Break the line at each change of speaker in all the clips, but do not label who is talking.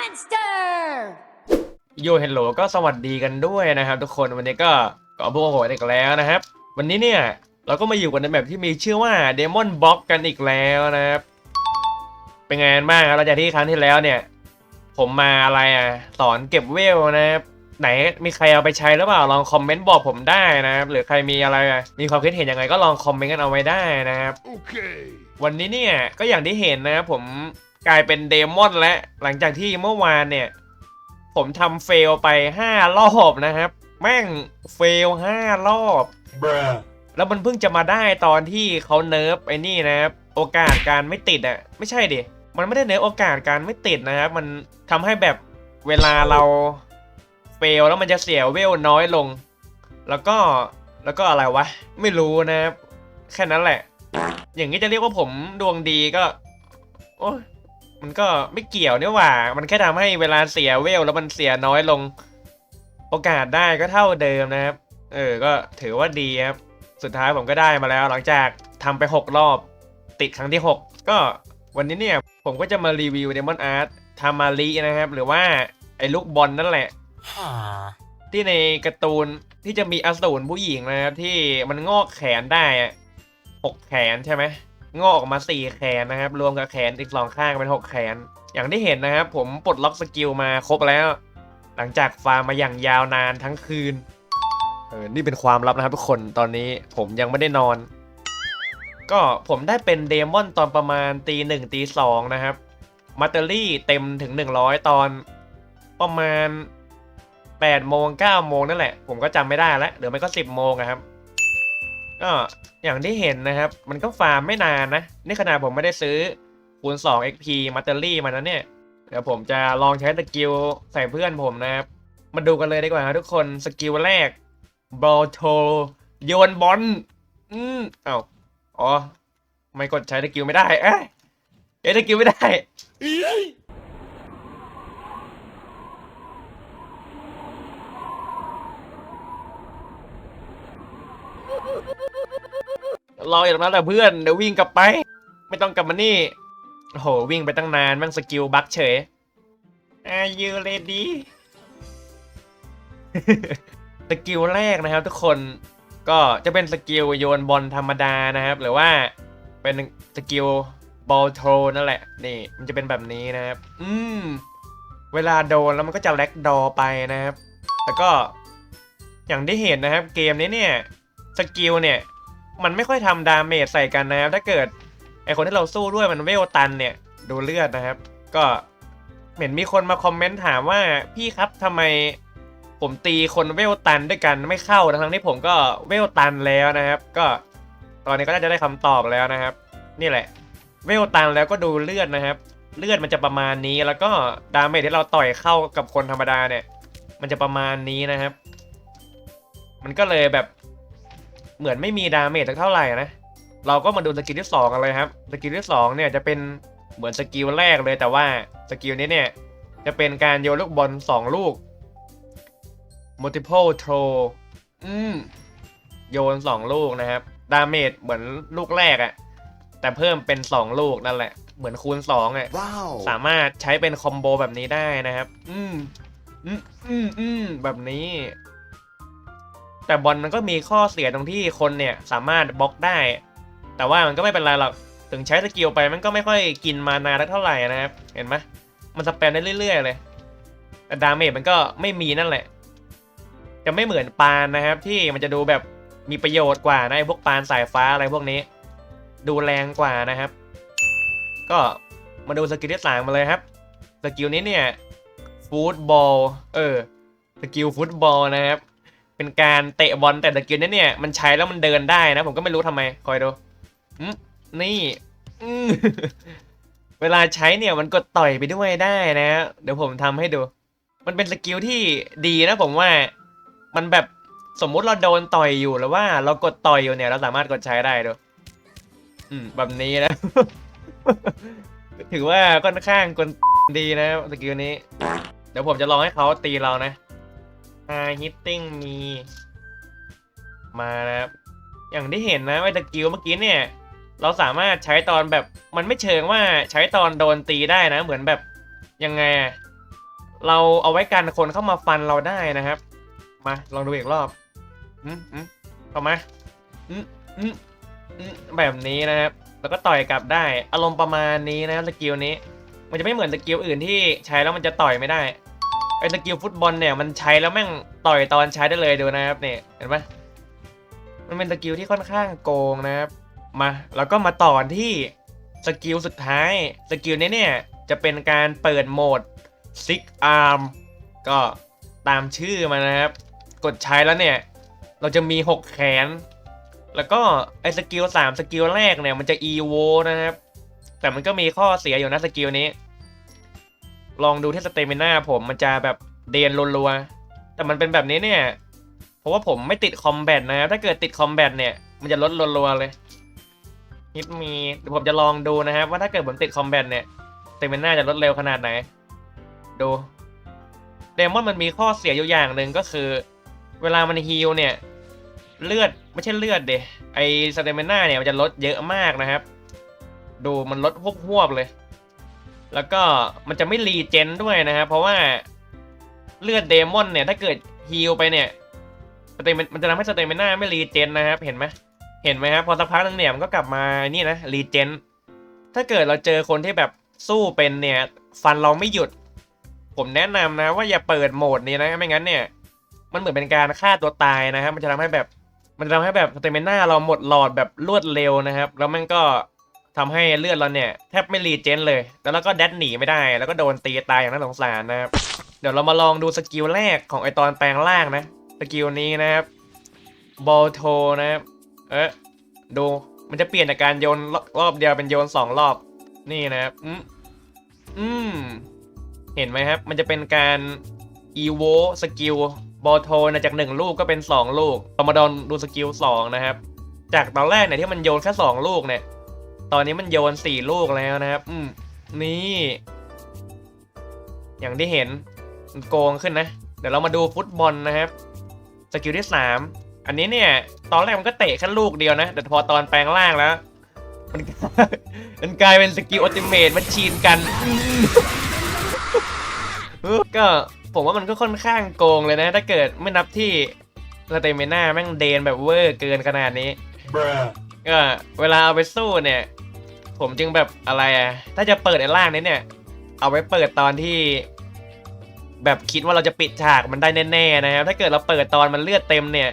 monster!
โยเฮลโลก็สวัสดีกันด้วยนะครับ ทุกคนวันนี้ก็ก็พวกโหดอีกแล้วนะครับ วันนี้เนี่ยเราก็มาอยู่กันในแบบที่มีชื่อว่า Demon Box กันอีกแล้วนะครับ เป็นไงกันบ้างครับหลังจากที่ครั้งที่แล้วเนี่ย ผมมาอะไรอะสอนเก็บเวลนะครับไหนมีใครเอาไปใช้หรือเปล่าลองคอมเมนต์บอกผมได้นะครับหรือใครมีอะไรอะมีความคิดเห็นยังไงก็ลองคอมเมนต์กันเอาไว้ได้นะครับ
Okay.
วันนี้เนี่ยก็อย่างที่เห็นนะครับผม กลายเป็นเดมอนแล้วหลังจากที่เมื่อวานเนี่ย ผมทำเฟลไป 5 รอบนะครับ แม่งเฟล 5 รอบ
Bruh.
แล้วมันเพิ่งจะมาได้ตอนที่เขาเนิร์ฟไอ้นี่นะครับโอกาสการไม่ติดอะไม่ใช่ดิมันไม่ได้เนิร์ฟโอกาสการไม่ติดนะครับมันทำให้แบบเวลาเราเฟลแล้วมันจะเสียเวลน้อยลง แล้วก็แล้วก็อะไรวะ ไม่รู้นะครับแค่นั้นแหละ อย่างนี้จะเรียกว่าผมดวงดีก็ โอ้ย มันก็ไม่เกี่ยวเนี่ยหว่า มันแค่ทำให้เวลาเสียเวลแล้วมันเสียน้อยลง โอกาสได้ก็เท่าเดิมนะครับ เออ ก็ถือว่าดีครับ สุดท้ายผมก็ได้มาแล้ว หลังจากทำไป 6 รอบ ติดครั้งที่ 6 ก็วันนี้เนี่ย ผมก็จะมารีวิว Demon Art ทามารีนะครับ หรือว่าไอ้ลูกบอลนั่นแหละ
Huh.
ที่ในการ์ตูนที่จะมีอสูรผู้หญิงนะครับที่มันงอกแขนได้อะหกแขนใช่ไหม งอกออกมาสี่แขนนะครับ รวมกับแขนอีกสองข้างเป็นหกแขน อย่างที่เห็นนะครับ ผมปลดล็อกสกิลมาครบแล้ว หลังจากฟาร์มมาอย่างยาวนานทั้งคืนเออนี่เป็นความลับนะครับทุกคนตอนนี้ผมยังไม่ได้นอน ก็ผมได้เป็นเดมอนตอนประมาณตีหนึ่งตีสองนะครับมัตเตอรี่เต็มถึง 100 ตอนประมาณ8โมง9โมงนั่นแหละ ผมก็จำไม่ได้แล้วหรือไม่ก็ 10โมงอะครับ ก็อย่างที่เห็นนะครับ มันก็ฟาร์มไม่นานนะ นี่ขนาดผมไม่ได้ซื้อคูณ2 XP มัตเตอรี่มานะเนี่ย เดี๋ยวผมจะลองใช้สกิลใส่เพื่อนผมนะครับ มาดูกันเลยดีกว่าครับทุกคน สกิลแรกบอลโทโยนบอล อืมเอ้าอ๋อ ไม่กดใช้สกิลไม่ได้ เอ้ยใช้สกิลไม่ได้ รออย่างนั้นแหละเพื่อนเดี๋ยววิ่งกลับไป ไม่ต้องกลับมานี่โอ้โหวิ่งไปตั้งนานแม่งสกิลบักเฉย Are you ready สกิลแรกนะครับ ทุกคนก็จะเป็นสกิลโยนบอลธรรมดานะครับ หรือว่าเป็นสกิลบอลโทนั่นแหละ นี่ มันจะเป็นแบบนี้นะครับ อืม เวลาโดนแล้วมันก็จะแล็กดอไปนะครับ แล้วก็อย่างที่เห็นนะครับ เกมนี้เนี่ย สกิลเนี่ย มันไม่ค่อยทำดาเมจใส่กันนะครับ ถ้าเกิดไอคนที่เราสู้ด้วยมันเวลตันเนี่ย ดูเลือดนะครับ ก็เหม็นมีคนมาคอมเมนต์ถามว่าพี่ครับทำไมผมตีคนเวลตันด้วยกันไม่เข้าทั้งที่ผมก็เวลตันแล้วนะครับ ก็ตอนนี้ก็น่าจะได้คำตอบแล้วนะครับ นี่แหละ เวลตันแล้วก็ดูเลือดนะครับ เลือดมันจะประมาณนี้แล้วก็ดาเมจที่เราต่อยเข้ากับคนธรรมดาเนี่ย มันจะประมาณนี้นะครับ มันก็เลยแบบ เหมือนไม่มีดาเมจสักเท่าไหร่นะ เราก็มาดูสกิลที่2กันเลยครับ สกิลที่2เนี่ยจะเป็นเหมือนสกิลแรกเลยแต่ว่าสกิลนี้เนี่ยจะเป็นการโยนลูกบอล2 ลูก multiple throw อืมโยน 2 ลูกนะครับ ดาเมจเหมือนลูกแรกอะแต่เพิ่มเป็น 2 ลูกนั่นแหละ เหมือนคูณ2อะ
Wow.
สามารถใช้เป็นคอมโบแบบนี้ได้นะครับ อืมอืมอืมอืมแบบนี้ แต่บอลมันก็มีข้อเสียตรงที่คนเนี่ยสามารถบล็อกได้ แต่ว่ามันก็ไม่เป็นไรหรอก ถึงใช้สกิลไปมันก็ไม่ค่อยกินมานาได้เท่าไหร่นะครับ เห็นไหมมันสแปมได้เรื่อย ๆ เลย แต่ดาเมจมันก็ไม่มีนั่นแหละ จะไม่เหมือนปานนะครับ ที่มันจะดูแบบมีประโยชน์กว่านะไอ้พวกปานสายฟ้าอะไรพวกนี้ ดูแรงกว่านะครับ ก็มาดูสกิลที่สามมาเลยครับสกิลนี้เนี่ยฟุตบอลเออสกิลฟุตบอลนะครับ เป็นการเตะบอลแต่สกิลนี้เนี่ยมันใช้แล้วมันเดินได้นะ ผมก็ไม่รู้ทำไมคอยดูนี่เวลาใช้เนี่ยมันกดต่อยไปด้วยได้นะ เดี๋ยวผมทำให้ดู มันเป็นสกิลที่ดีนะผมว่ามันแบบสมมุติเราโดนต่อยอยู่หรือว่า เรากดต่อยอยู่เนี่ย เราสามารถกดใช้ได้ดูอืมแบบนี้นะ ถือว่าค่อนข้างกวนดีนะสกิลนี้ เดี๋ยวผมจะลองให้เขาตีเรานะ High hitting มี มานะครับ อย่างที่เห็นนะว่าสกิลเมื่อกี้เนี่ย เราสามารถใช้ตอนแบบมันไม่เชิงว่าใช้ตอนโดนตีได้นะ เหมือนแบบยังไง เราเอาไว้กันคนเข้ามาฟันเราได้นะครับ มาลองดูอีกรอบอืมอืมเข้ามาอืมอืมอืมแบบนี้นะครับ แล้วก็ต่อยกลับได้ อารมณ์ประมาณนี้นะสกิลนี้ มันจะไม่เหมือนสกิลอื่นที่ใช้แล้วมันจะต่อยไม่ได้ ไอ้สกิลฟุตบอลเนี่ยมันใช้แล้วแม่งต่อยตอนใช้ได้เลยดูนะครับเนี่ยเห็นปะมันเป็นสกิลที่ค่อนข้างโกงนะครับมาแล้วก็มาต่อที่สกิลสุดท้ายสกิลนี้เนี่ยจะเป็นการเปิดโหมด Six Arm ก็ตามชื่อมานะครับ กดใช้แล้วเนี่ย เราจะมี 6 แขน แล้วก็ไอ้สกิล3สกิลแรกเนี่ยมันจะ EVO นะครับ แต่มันก็มีข้อเสียอยู่นะสกิลนี้ ลองดูที่สเตมิน่าผมมันจะแบบเดนรัวๆแต่มันเป็นแบบนี้เนี่ย เพราะว่าผมไม่ติดคอมแบทนะ ถ้าเกิดติดคอมแบทเนี่ย มันจะลดรัวๆเลยฮิตมีผมจะลองดูนะครับ ว่าถ้าเกิดผมติดคอมแบทเนี่ยสเตมิน่าจะลดเร็วขนาดไหน ดูเดมอนมันมีข้อเสียอยู่อย่างหนึ่งก็คือ เวลามันฮีลเนี่ยเลือดไม่ใช่เลือดเดไอสเตมิน่าเนี่ยมันจะลดเยอะมากนะครับ ดูมันลดหวบหวบๆเลย แล้วก็มันจะไม่รีเจนด้วยนะครับเพราะว่าเลือดเดมอนเนี่ยถ้าเกิดฮีลไปเนี่ยสเตมมันจะทำให้สเตมิน่าไม่รีเจนนะครับเห็นไหมเห็นไหมครับพอสักพักนึงเนี่ยมันก็กลับมานี่นะรีเจนถ้าเกิดเราเจอคนที่แบบสู้เป็นเนี่ยฟันเราไม่หยุด ผมแนะนำนะว่าอย่าเปิดโหมดนี้นะไม่งั้นเนี่ย มันเหมือนเป็นการฆ่าตัวตายนะครับมันจะทำให้แบบมันจะทำให้แบบสเตมิน่าเราหมดหลอดแบบรวดเร็วนะครับ แล้วมันก็ ทำให้เลือดเราเนี่ยแทบไม่รีเจนเลย แล้วเราก็แดดหนีไม่ได้ แล้วก็โดนตีตายอย่างน่าสงสารนะครับ เดี๋ยวเรามาลองดูสกิลแรกของไอตอนแปลงร่างนะ สกิลนี้นะครับบอลโทนะครับ เอ๊ะดูมันจะเปลี่ยนจากการโยนรอบเดียวเป็นโยนสองรอบ นี่นะครับ อืมอืม เห็นไหมครับ มันจะเป็นการ evo สกิลบอลโทนะจากหนึ่งลูกก็เป็นสองลูกเรามาดอนดูสกิลสองนะครับ จากตอนแรกเนี่ยที่มันโยนแค่สองลูกเนี่ย ตอนนี้มันโยนสี่ลูกแล้วนะครับ อืมนี่ อย่างที่เห็นมันโกงขึ้นนะ เดี๋ยวเรามาดูฟุตบอลนะครับ สกิลที่สามอันนี้เนี่ย ตอนแรกมันก็เตะแค่ลูกเดียวนะ แต่พอตอนแปลงร่างแล้ว มันมันกลายเป็นสกิลอัลติเมทมันชีนกัน ก็ผมว่ามันก็ค่อนข้างโกงเลยนะ ถ้าเกิดไม่นับที่สเตมิน่าแม่งเดนแบบเวอร์เกินขนาดนี้
Bruh.
ก็เวลาเอาไปสู้เนี่ย ผมจึงแบบอะไรอะถ้าจะเปิดไอ้ล่างนี้เนี่ย เอาไว้เปิดตอนที่ แบบคิดว่าเราจะปิดฉากมันได้แน่ๆนะครับ ถ้าเกิดเราเปิดตอนมันเลือดเต็มเนี่ย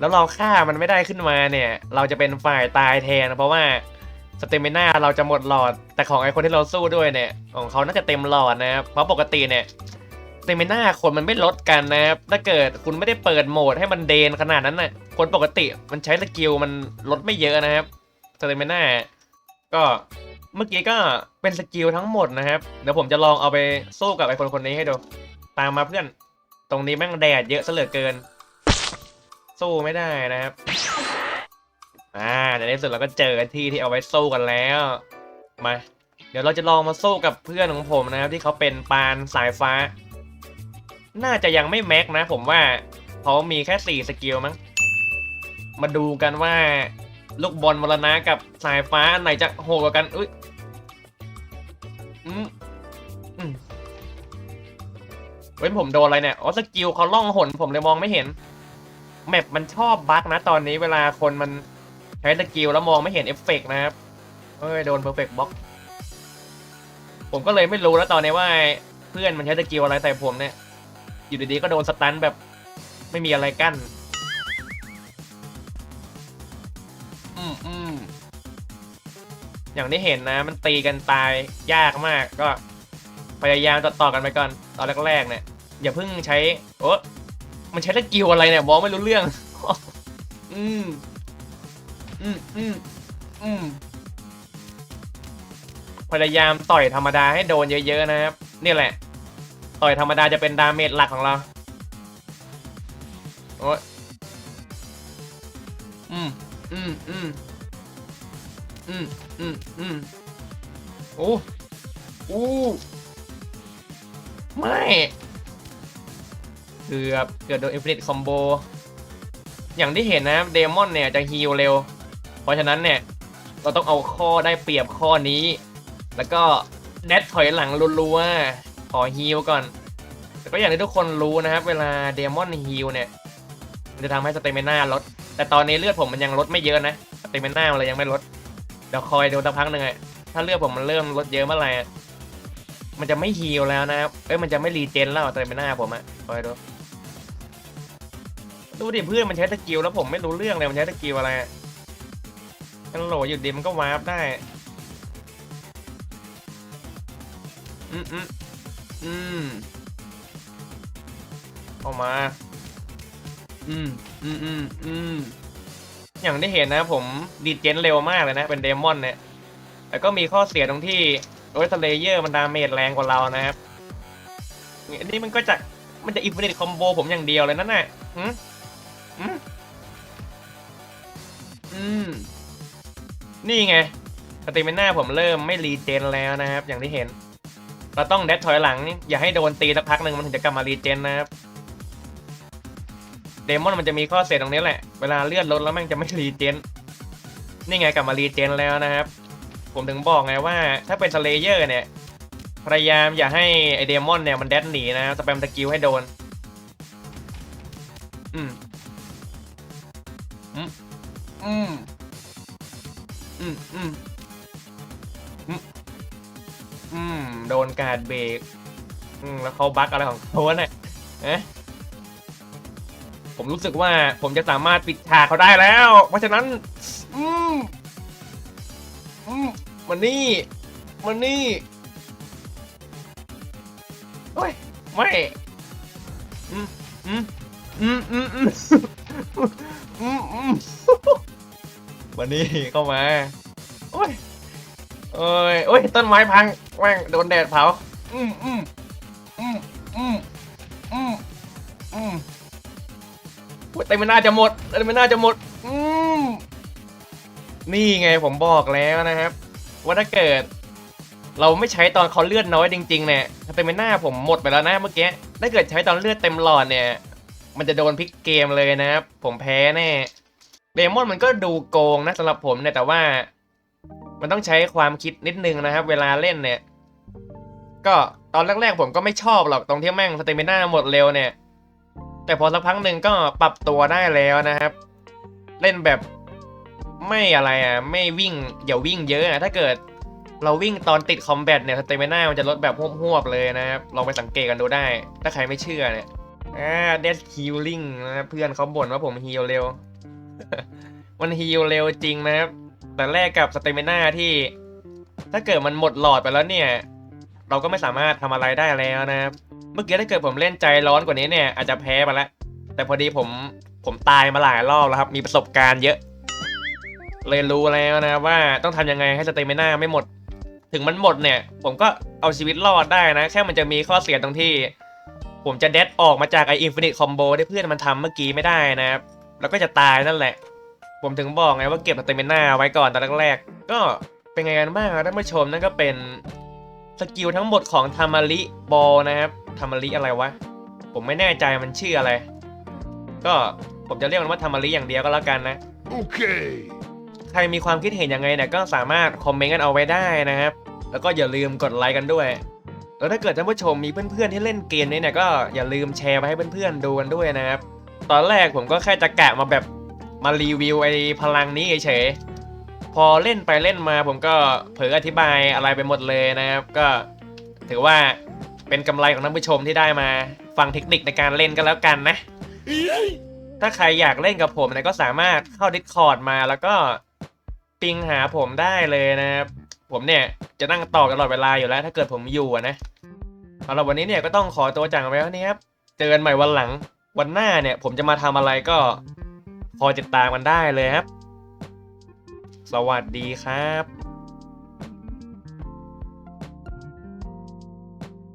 แล้วเราฆ่ามันไม่ได้ขึ้นมาเนี่ย เราจะเป็นฝ่ายตายแทน เพราะว่าสเตมิน่าเราจะหมดหลอด แต่ของไอ้คนที่เราสู้ด้วยเนี่ย ของเขาน่าจะเต็มหลอดนะครับ เพราะปกติเนี่ยสเตมิน่าคนมันไม่ลดกันนะครับ ถ้าเกิดคุณไม่ได้เปิดโหมดให้มันเดนขนาดนั้นน่ะ คนปกติมันใช้สกิลมันลดไม่เยอะนะครับสเตมิน่า ก็เมื่อกี้ก็เป็นสกิลทั้งหมดนะครับ เดี๋ยวผมจะลองเอาไปสู้กับไอ้คนคนนี้ให้ดู ตามมาเพื่อน ตรงนี้แม่งแดดเยอะซะเหลือเกิน สู้ไม่ได้นะครับ อ่าในที่สุดเราก็เจอที่ที่เอาไว้สู้กันแล้ว มา เดี๋ยวเราจะลองมาสู้กับเพื่อนของผมนะครับ ที่เขาเป็นปานสายฟ้า น่าจะยังไม่แม็กนะ ผมว่าเพรามีแค่สี่สกิลมั้ง มาดูกันว่า ลูกบอลมรณะกับสายฟ้าไหนจะโหดกว่ากันอุ้ยอืมอืมเว้ยผมโดนอะไรเนี่ยอ๋อสกิลเขาล่องหนผมเลยมองไม่เห็น แมปมันชอบบั๊กนะตอนนี้เวลาคนมันใช้สกิลแล้วมองไม่เห็นเอฟเฟกต์นะครับเฮ้ยโดนเพอร์เฟกบล็อกผมก็เลยไม่รู้แล้วตอนนี้ว่าเพื่อนมันใช้สกิลอะไรใส่ผมเนี่ยอยู่ดีๆก็โดนสตันแบบไม่มีอะไรกั้น อย่างที่เห็นนะ มันตีกันตายยากมากก็พยายามต่อต่อกันไปก่อนตอนแรกๆเนี่ยอย่าเพิ่งใช้โอ้มันใช้สกิลอะไรเนี่ยมองไม่รู้เรื่อง อืมอืมอืมอืมพยายามต่อยธรรมดาให้โดนเยอะๆนะครับนี่แหละ ต่อยธรรมดาจะเป็นดาเมจหลักของเราโอ้อืมอืมอืม อืมอืมอืมโอ้โอ้ไม่เกือบเกือบโดนอินฟินิตคอมโบ อย่างที่เห็นนะเดมอนเนี่ยจะฮีลเร็ว เพราะฉะนั้นเนี่ย เราต้องเอาข้อได้เปรียบข้อนี้ แล้วก็แดดถอยหลังรัวๆขอฮีลก่อน แต่ก็อย่างที่ทุกคนรู้นะครับ เวลาเดมอนฮิลเนี่ย มันจะทำให้สเตมิน่าลด แต่ตอนนี้เลือดผมมันยังลดไม่เยอะนะ สเตมิน่ามันเลยยังไม่ลดเดี๋ยวคอยดูสักพักหนึ่งอะถ้าเลือดผมมันเริ่มลดเยอะเมื่อไหร่อะมันจะไม่ฮีลแล้วนะครับ เอ้ยมันจะไม่รีเจนแล้วสเตมิน่าผมอะคอยดู ดูดิเพื่อนมันใช้สกิลแล้วผมไม่รู้เรื่องเลยมันใช้สกิลอะไรอะกันโหลอยู่ดีมันก็วาร์ปได้ อืมอืมอืมออกมา อืมอืมอืมอืม อย่างที่เห็นนะผมดีเจนเร็วมากเลยนะ เป็นเดมอนเนี่ยแต่ก็มีข้อเสียตรงที่โอ้ยสเลเยอร์มันดาเมจแรงกว่าเรานะครับนี่ยอันนี้มันก็จะมันจะอินฟินิตคอมโบผมอย่างเดียวเลยนั่นน่ะอืมอืมอืมนี่ไงสเตมิน่าผมเริ่มไม่รีเจนแล้วนะครับ อย่างที่เห็น เราต้องแดดถอยหลัง อย่าให้โดนตีสักพักหนึ่งมันถึงจะกลับมารีเจนนะครับ เดมอนมันจะมีข้อเสียตรงนี้แหละ วลาเลือดลดแล้วแม่งจะไม่รีเจน นี่ไงกลับมารีเจนแล้วนะครับ ผมถึงบอกไงว่าถ้าเป็นสเลเยอร์เนี่ย พยายามอย่าให้ไอเดมอนเนี่ยมันแดดหนีนะสแปมตะกิวให้โดน อืม อืม อืม อืม อืม อืม โดนการเบรก อืม แล้วเขาบั๊กอะไรของเขาเนี่ยเอ๊ะ ผมรู้สึกว่าผมจะสามารถปิดฉากเขาได้แล้ว เพราะฉะนั้น อืมอืมมันนี่มันนี่โอ้ยไม่อืมอืมอืมอืมอืมอืมอืมมานี่เข้ามาโอ้ยโอ้ยโอ้ยต้นไม้พังแม่งโดนแดดเผาอืมอืมอืม โอ้ยแต่ไม่น่าจะหมดแต่ไม่น่าจะหมด อืมนี่ไงผมบอกแล้วนะครับ ว่าถ้าเกิด เราไม่ใช้ตอนเขาเลือดน้อยจริงๆเนี่ยแต่ไม่น่าผมหมดไปแล้วนะเมื่อกี้ถ้าเกิดใช้ตอนเลือดเต็มหลอดเนี่ย มันจะโดนพลิกเกมเลยนะครับ ผมแพ้แน่เดมอนมันก็ดูโกงนะสำหรับผมเนี่ยแต่ว่า มันต้องใช้ความคิดนิดนึงนะครับ เวลาเล่นเนี่ย ก็ตอนแรกๆผมก็ไม่ชอบหรอกตรงที่แม่งสเตมิน่าหมดเร็วเนี่ย แต่พอสักพักหนึ่งก็ปรับตัวได้แล้วนะครับ เล่นแบบไม่อะไรอะไม่วิ่งอย่าวิ่งเยอะอะถ้าเกิดเราวิ่งตอนติดคอมแบทเนี่ยสเตมิน่ามันจะลดแบบหวบๆเลยนะครับลองไปสังเกตกันดูได้ ถ้าใครไม่เชื่อเนี่ยอ่าเดสฮิลลิ่งนะเพื่อนเขาบ่นว่าผมฮีลเร็ว มันฮีลเร็วจริงนะครับ แต่แรกกับสเตมิน่าที่ ถ้าเกิดมันหมดหลอดไปแล้วเนี่ย เราก็ไม่สามารถทำอะไรได้แล้วนะครับ เมื่อกี้ถ้าเกิดผมเล่นใจร้อนกว่านี้เนี่ยอาจจะแพ้ไปแล้ว แต่พอดีผมผมตายมาหลายรอบแล้วครับ มีประสบการณ์เยอะ เลยรู้แล้วนะว่าต้องทำยังไงให้สเตมิน่าไม่หมด ถึงมันหมดเนี่ย ผมก็เอาชีวิตรอดได้นะ แค่มันจะมีข้อเสียตรงที่ ผมจะเด็ดออกมาจากไออินฟินิตคอมโบที่เพื่อนมันทำเมื่อกี้ไม่ได้นะครับ แล้วก็จะตายนั่นแหละ ผมถึงบอกไงว่าเก็บสเตมิน่าไว้ก่อนตอนแรกๆก็เป็นไงกันบ้างครับท่านผู้ชมนั่นก็เป็น สกิลทั้งหมดของทามาริบอลนะครับทามาริอะไรวะ ผมไม่แน่ใจมันชื่ออะไร ก็ผมจะเรียกมันว่าทามาริอย่างเดียวก็แล้วกันนะ
Okay.
ใครมีความคิดเห็นยังไงเนี่ยก็สามารถคอมเมนต์กันเอาไว้ได้นะครับ แล้วก็อย่าลืมกดไลค์กันด้วย แล้วถ้าเกิดท่านผู้ชมมีเพื่อนๆที่เล่นเกมนี้เนี่ยก็อย่าลืมแชร์ไปให้เพื่อนๆดูกันด้วยนะครับ ตอนแรกผมก็แค่จะกะมาแบบมารีวิวไอ้พลังนี้เฉยๆ พอเล่นไปเล่นมาผมก็เผลอธิบายอะไรไปหมดเลยนะครับ ก็ถือว่าเป็นกำไรของท่านผู้ชมที่ได้มาฟังเทคนิคในการเล่นกันแล้วกันนะ ถ้าใครอยากเล่นกับผมเนี่ยก็สามารถเข้า Discord มาแล้วก็ปิงหาผมได้เลยนะครับ ผมเนี่ยจะนั่งต่อตลอดเวลาอยู่แล้ว ถ้าเกิดผมอยู่อะนะสำหรับวันนี้เนี่ยก็ต้องขอตัวจากไปแล้วนี้ครับ เจอกันใหม่วันหลังวันหน้าเนี่ย ผมจะมาทำอะไรก็คอยติดตามกันได้เลยครับ สวัสดีครับ